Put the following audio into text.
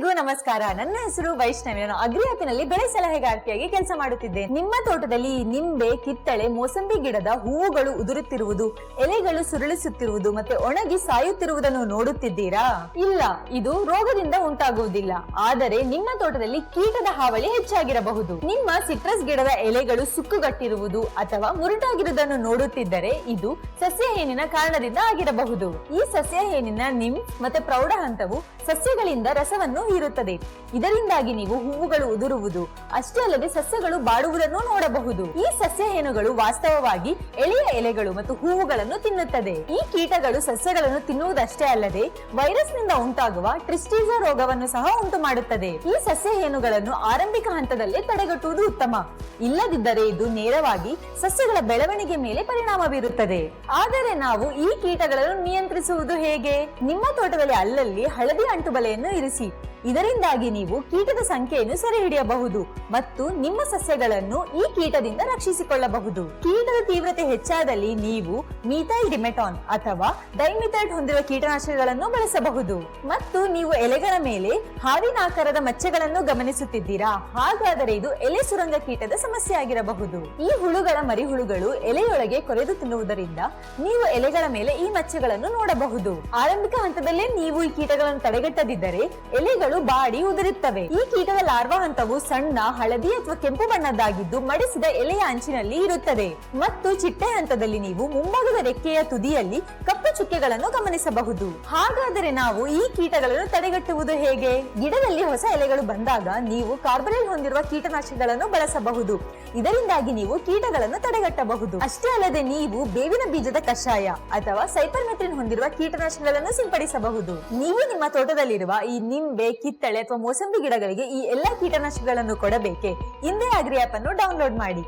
ಎಲ್ಲರಿಗೂ ನಮಸ್ಕಾರ. ನನ್ನ ಹೆಸರು ವೈಷ್ಣವಿ. ನಾನು ಅಗ್ರಿ ಆಪಿನಲ್ಲಿ ಬೆಳೆ ಸಲಹೆಗಾರ್ತಿಯಾಗಿ ಕೆಲಸ ಮಾಡುತ್ತಿದ್ದೇನೆ ನಿಮ್ಮ ತೋಟದಲ್ಲಿ ನಿಂಬೆ, ಕಿತ್ತಳೆ, ಮೋಸಂಬಿ ಗಿಡದ ಹೂವುಗಳು ಉದುರುತ್ತಿರುವುದು, ಎಲೆಗಳು ಸುರುಳಿಸುತ್ತಿರುವುದು ಮತ್ತೆ ಒಣಗಿ ಸಾಯುತ್ತಿರುವುದನ್ನು ನೋಡುತ್ತಿದ್ದೀರಾ? ಇಲ್ಲ, ಇದು ರೋಗದಿಂದ ಉಂಟಾಗುವುದಿಲ್ಲ. ಆದರೆ ನಿಮ್ಮ ತೋಟದಲ್ಲಿ ಕೀಟದ ಹಾವಳಿ ಹೆಚ್ಚಾಗಿರಬಹುದು. ನಿಮ್ಮ ಸಿಟ್ರಸ್ ಗಿಡದ ಎಲೆಗಳು ಸುಕ್ಕುಗಟ್ಟಿರುವುದು ಅಥವಾ ಮುರುಟಾಗಿರುವುದನ್ನು ನೋಡುತ್ತಿದ್ದರೆ ಇದು ಸಸ್ಯಹೇನಿನ ಕಾರಣದಿಂದ ಆಗಿರಬಹುದು. ಈ ಸಸ್ಯಹೇನಿನ ನಿಮ್ ಮತ್ತೆ ಪ್ರೌಢ ಹಂತವು ಸಸ್ಯಗಳಿಂದ ರಸವನ್ನು ಹೀರುತ್ತದೆ. ಇದರಿಂದಾಗಿ ನೀವು ಹೂವುಗಳು ಉದುರುವುದು, ಅಷ್ಟೇ ಅಲ್ಲದೆ ಸಸ್ಯಗಳು ಬಾಡುವುದನ್ನು ನೋಡಬಹುದು. ಈ ಸಸ್ಯ ಹೇನುಗಳು ವಾಸ್ತವವಾಗಿ ಎಳೆಯ ಎಲೆಗಳು ಮತ್ತು ಹೂವುಗಳನ್ನು ತಿನ್ನುತ್ತದೆ. ಈ ಕೀಟಗಳು ಸಸ್ಯಗಳನ್ನು ತಿನ್ನುವುದಷ್ಟೇ ಅಲ್ಲದೆ ವೈರಸ್ನಿಂದ ಉಂಟಾಗುವ ಟ್ರಿಸ್ಟಿಸಾ ರೋಗವನ್ನು ಸಹ ಉಂಟು ಮಾಡುತ್ತದೆ ಈ ಸಸ್ಯ ಹೇನುಗಳನ್ನು ಆರಂಭಿಕ ಹಂತದಲ್ಲೇ ತಡೆಗಟ್ಟುವುದು ಉತ್ತಮ. ಇಲ್ಲದಿದ್ದರೆ ಇದು ನೇರವಾಗಿ ಸಸ್ಯಗಳ ಬೆಳವಣಿಗೆ ಮೇಲೆ ಪರಿಣಾಮ ಬೀರುತ್ತದೆ. ಆದರೆ ನಾವು ಈ ಕೀಟಗಳನ್ನು ನಿಯಂತ್ರಿಸುವುದು ಹೇಗೆ? ನಿಮ್ಮ ತೋಟದಲ್ಲಿ ಅಲ್ಲಲ್ಲಿ ಹಳದಿ ಅಂಟುಬಲೆಯನ್ನು ಇರಿಸಿ. ಇದರಿಂದಾಗಿ ನೀವು ಕೀಟದ ಸಂಖ್ಯೆಯನ್ನು ಸೆರೆ ಹಿಡಿಯಬಹುದು ಮತ್ತು ನಿಮ್ಮ ಸಸ್ಯಗಳನ್ನು ಈ ಕೀಟದಿಂದ ರಕ್ಷಿಸಿಕೊಳ್ಳಬಹುದು. ಕೀಟದ ತೀವ್ರತೆ ಹೆಚ್ಚಾದಲ್ಲಿ ನೀವು ಮೀಥೈಲ್ ಡಿಮೆಟಾನ್ ಅಥವಾ ಡೈಮಿಥೈಡ್ ಹೊಂದಿರುವ ಕೀಟನಾಶಕಗಳನ್ನು ಬಳಸಬಹುದು. ಮತ್ತು ನೀವು ಎಲೆಗಳ ಮೇಲೆ ಹಾವಿನ ಆಕಾರದ ಮಚ್ಚೆಗಳನ್ನು ಗಮನಿಸುತ್ತಿದ್ದೀರಾ? ಹಾಗಾದರೆ ಇದು ಎಲೆ ಸುರಂಗ ಕೀಟದ ಸಮಸ್ಯೆ ಆಗಿರಬಹುದು. ಈ ಹುಳುಗಳ ಮರಿಹುಳುಗಳು ಎಲೆಯೊಳಗೆ ಕೊರೆದು ತಿನ್ನುವುದರಿಂದ ನೀವು ಎಲೆಗಳ ಮೇಲೆ ಈ ಮಚ್ಚೆಗಳನ್ನು ನೋಡಬಹುದು. ಆರಂಭಿಕ ಹಂತದಲ್ಲೇ ನೀವು ಈ ಕೀಟಗಳನ್ನು ತಡೆಗಟ್ಟದಿದ್ದರೆ ಎಲೆಗಳು ಬಾಡಿ ಉದುರುತ್ತವೆ. ಈ ಕೀಟದ ಲಾರ್ವಾ ಹಂತವು ಸಣ್ಣ, ಹಳದಿ ಅಥವಾ ಕೆಂಪು ಬಣ್ಣದ್ದಾಗಿದ್ದು ಮಡಿಸಿದ ಎಲೆಯ ಅಂಚಿನಲ್ಲಿ ಇರುತ್ತದೆ. ಮತ್ತು ಚಿಟ್ಟೆ ಹಂತದಲ್ಲಿ ನೀವು ಮುಂಭಾಗದ ರೆಕ್ಕೆಯ ತುದಿಯಲ್ಲಿ ಕಪ್ಪು ಚುಕ್ಕೆಗಳನ್ನು ಗಮನಿಸಬಹುದು. ಹಾಗಾದರೆ ನಾವು ಈ ಕೀಟಗಳನ್ನು ತಡೆಗಟ್ಟುವುದು ಹೇಗೆ? ಗಿಡದಲ್ಲಿ ಹೊಸ ಎಲೆಗಳು ಬಂದಾಗ ನೀವು ಕಾರ್ಬನೇಲ್ ಹೊಂದಿರುವ ಕೀಟನಾಶಕಗಳನ್ನು ಬಳಸಬಹುದು. ಇದರಿಂದಾಗಿ ನೀವು ಕೀಟಗಳನ್ನು ತಡೆಗಟ್ಟಬಹುದು. ಅಷ್ಟೇ ಅಲ್ಲದೆ ನೀವು ಬೇವಿನ ಬೀಜದ ಕಷಾಯ ಅಥವಾ ಸೈಪರ್ಮೆಥ್ರಿನ್ ಹೊಂದಿರುವ ಕೀಟನಾಶಕಗಳನ್ನು ಸಿಂಪಡಿಸಬಹುದು. ನೀವು ನಿಮ್ಮ ತೋಟದಲ್ಲಿರುವ ಈ ನಿಂಬೆ ಕಿತ್ತಳೆ ಅಥವಾ ಮೋಸಂಬಿ ಗಿಡಗಳಿಗೆ ಈ ಎಲ್ಲಾ ಕೀಟನಾಶಕಗಳನ್ನು ಕೊಡಬೇಕೆ? ಇಂದೇ ಅಗ್ರಿ ಆಪ್ ಅನ್ನು ಡೌನ್ಲೋಡ್ ಮಾಡಿ.